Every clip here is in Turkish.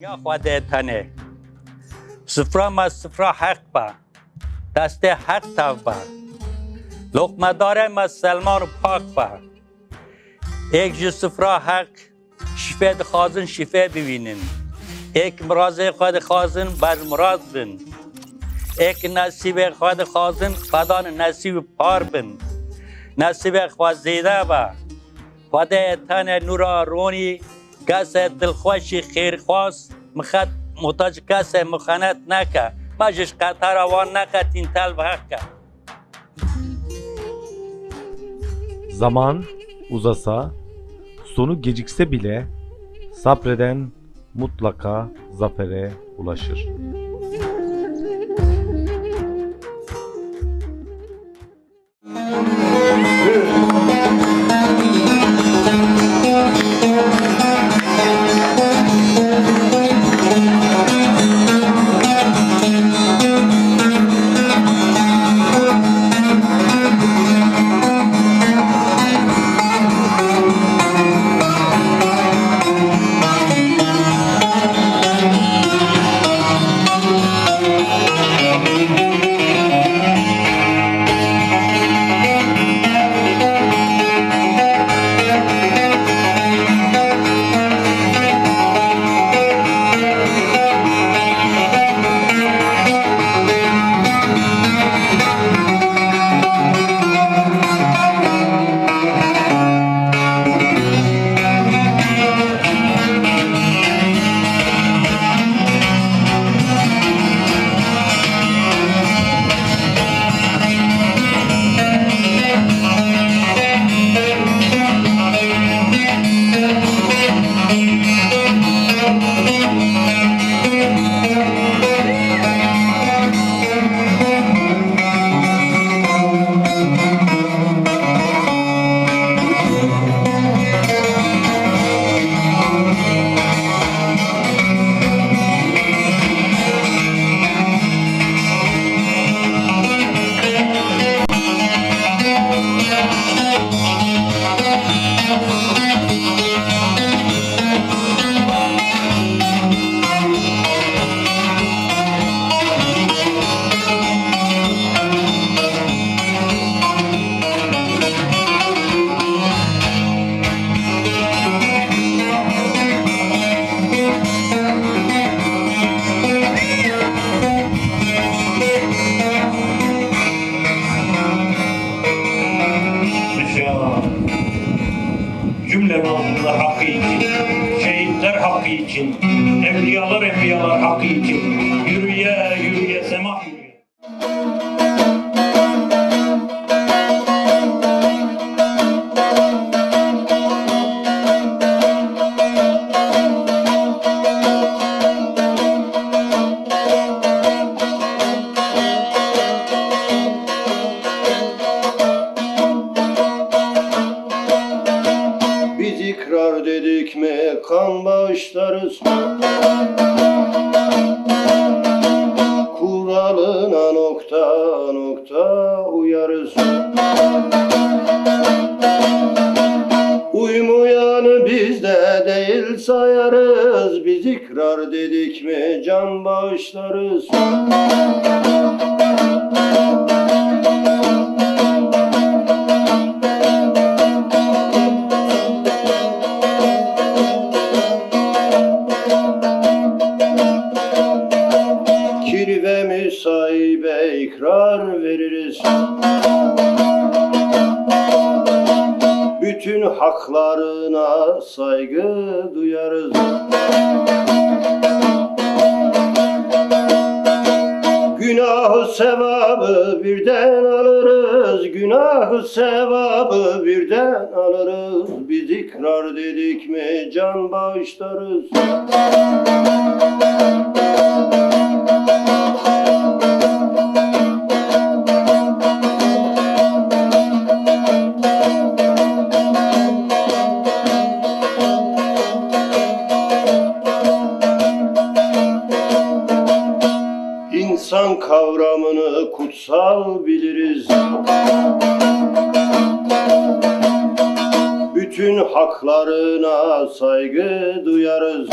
یا خواده تنه. سفرا ما سفرا حق با. دست حق تو با. لقمه داره ما سلمان پاک با. یک جو سفرا حق شفه خازن شفه ببینن یک مراز خود خازن بر مراد بن. یک نصیب خود خازن خدان نصیب پار بن. نصیب خود زیده با. خود تن نورا رونی کس دلخوشی خیرخواست مخد محتاج کس مخانت نکه مجش قطر آوان نکه تین تل به حقه Zaman uzasa, sonu gecikse bile sabreden mutlaka zafere ulaşır. Hakkı şehitler hakkı için, evliyalar enbiyalar hakkı için, kan bağışlarız Kuralına nokta nokta uyarız. Uymayanı bizde değil sayarız. Biz ikrar dedik mi can bağışlarız haklarına saygı duyarız. Günahı sevabı birden alırız. Günahı sevabı birden alırız. Biz ikrar dedik mi can bağışlarız bayramını kutsal biliriz. Bütün haklarına saygı duyarız.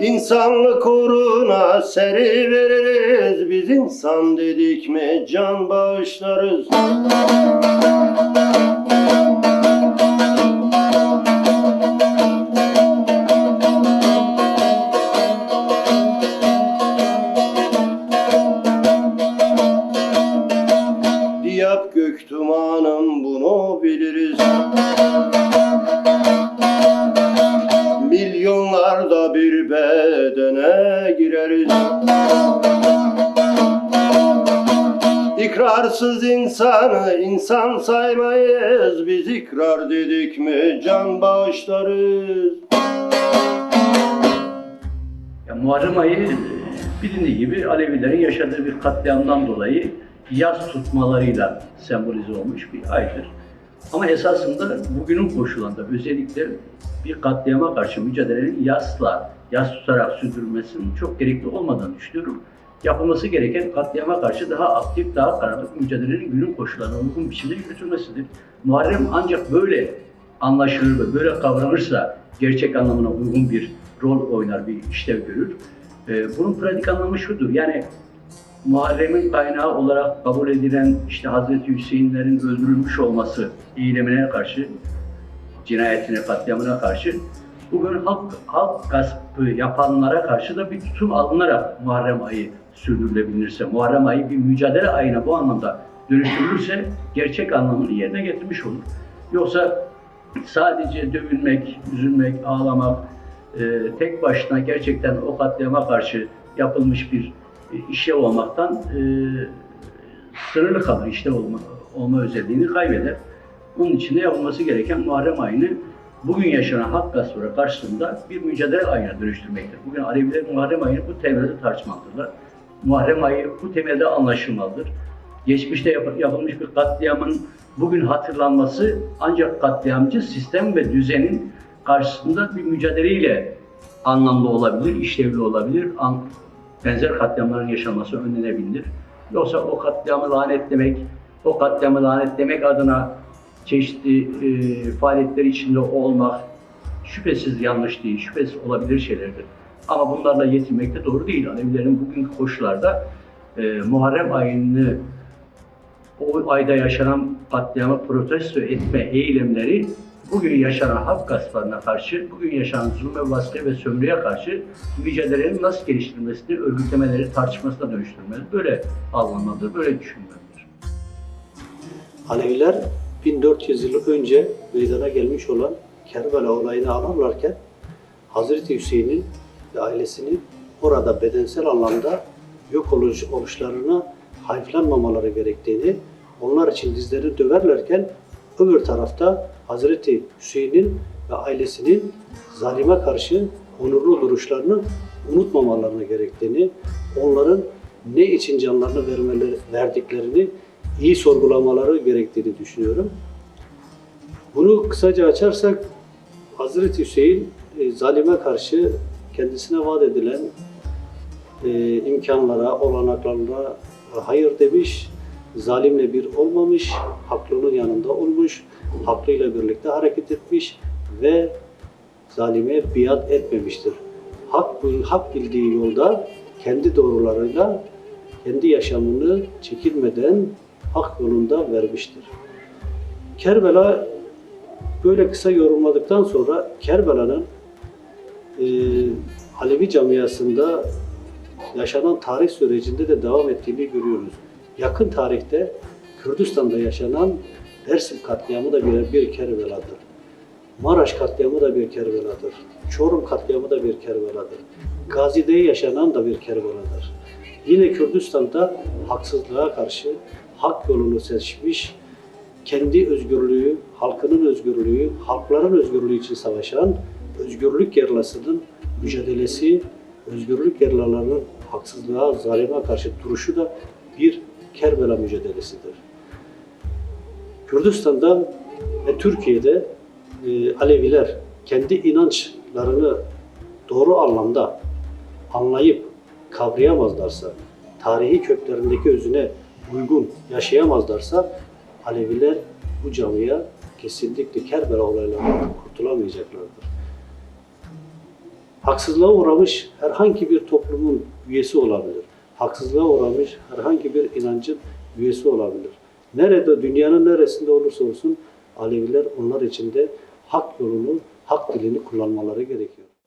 İnsanlık uğruna seri veririz Biz insan dedik mi can bağışlarız İkrarsız insanı insan saymayız Biz ikrar dedik mi can bağışlarız Ya Muharrem ayı bilindiği gibi Alevilerin yaşadığı bir katliamdan dolayı yaz tutmalarıyla sembolize olmuş bir aydır. Ama esasında bugünün koşullarında özellikle bir katliama karşı mücadelenin yasla, yas tutarak sürdürülmesinin çok gerekli olmadığını düşünüyorum. Yapılması gereken katliama karşı daha aktif, daha kararlı mücadelenin günün koşullarına uygun biçimde yürütülmesidir. Muharrem ancak böyle anlaşılır ve böyle kavranırsa gerçek anlamına uygun bir rol oynar, bir işlev görür. Ee, bunun pratik anlamı şudur, yani Muharrem'in kaynağı olarak kabul edilen işte Hazreti Hüseyinlerin öldürülmüş olması eylemine karşı, cinayetine, katliamına karşı bugün halk, halk gaspı yapanlara karşı da bir tutum alınarak Muharrem ayı sürdürülebilirse, Muharrem ayı bir mücadele ayına bu anlamda dönüştürülürse gerçek anlamını yerine getirmiş olur. Yoksa sadece dövülmek, üzülmek, ağlamak, e, tek başına gerçekten o katliama karşı yapılmış bir e, işlev olmaktan e, sınırlı kalır, işlev olma, olma özelliğini kaybeder. Bunun için de yapılması gereken Muharrem ayını bugün yaşanan hak gaspları karşısında bir mücadele ayına dönüştürmektir. Bugün Aleviler Muharrem ayını bu temelde tartışmalıdırlar. Muharrem ayı bu temelde anlaşılmalıdır. Geçmişte yap- yapılmış bir katliamın bugün hatırlanması ancak katliamcı sistem ve düzenin karşısında bir mücadeleyle anlamlı olabilir, işlevli olabilir, benzer katliamların yaşanması önlenebilir. Yoksa o katliamı lanetlemek, o katliamı lanetlemek adına çeşitli e, faaliyetler içinde olmak şüphesiz yanlış değil, şüphesiz olabilir şeylerdir. Ama bunlarla yetinmek de doğru değil. Alevilerin bugünkü koşullarda e, Muharrem ayını o ayda yaşanan katliamı protesto etme eylemleri bugün yaşanan hak gasplarına karşı, bugün yaşanan zulme, baskı ve sömürüye karşı mücadelenin nasıl geliştirilmesini, örgütlemeleri tartışmasına dönüştürmeli. Böyle anlamalıdır, böyle düşünmelidir. Aleviler 1400 yıl önce meydana gelmiş olan Kerbela olayını anarlarken Hazreti Hüseyin'in ve ailesinin orada bedensel anlamda yok oluş, oluşlarına hayıflanmamaları gerektiğini, onlar için dizlerini döverlerken öbür tarafta Hazreti Hüseyin'in ve ailesinin zalime karşı onurlu duruşlarını unutmamalarını gerektiğini, onların ne için canlarını vermeleri, verdiklerini iyi sorgulamaları gerektiğini düşünüyorum. Bunu kısaca açarsak Hazreti Hüseyin e, zalime karşı kendisine vaat edilen e, imkanlara, olanaklarına hayır demiş, zalimle bir olmamış, haklının yanında olmuş, haklıyla birlikte hareket etmiş ve zalime biat etmemiştir. Hak, hak bildiği yolda kendi doğrularıyla kendi yaşamını çekilmeden hak yolunda vermiştir. Kerbela böyle kısa yorumladıktan sonra Kerbela'nın e, Alevi camiasında yaşanan tarih sürecinde de devam ettiğini görüyoruz. Yakın tarihte Kürdistan'da yaşanan Dersim katliamı da bir, bir Kerbela'dır. Maraş katliamı da bir Kerbela'dır. Çorum katliamı da bir Kerbela'dır. Gazi'de yaşanan da bir Kerbela'dır. Yine Kürdistan'da haksızlığa karşı hak yolunu seçmiş, kendi özgürlüğü, halkının özgürlüğü, halkların özgürlüğü için savaşan özgürlük gerlasının mücadelesi, özgürlük gerlalarının haksızlığa, zalime karşı duruşu da bir Kerbela mücadelesidir. Kürdistan'da ve Türkiye'de e, Aleviler kendi inançlarını doğru anlamda anlayıp kavrayamazlarsa, tarihi köklerindeki özüne uygun yaşayamazlarsa Aleviler bu camia kesinlikle Kerbela olaylarından kurtulamayacaklardır. Haksızlığa uğramış herhangi bir toplumun üyesi olabilir. Haksızlığa uğramış herhangi bir inancın üyesi olabilir. Nerede, dünyanın neresinde olursa olsun Aleviler onlar için de hak yolunu, hak dilini kullanmaları gerekiyor.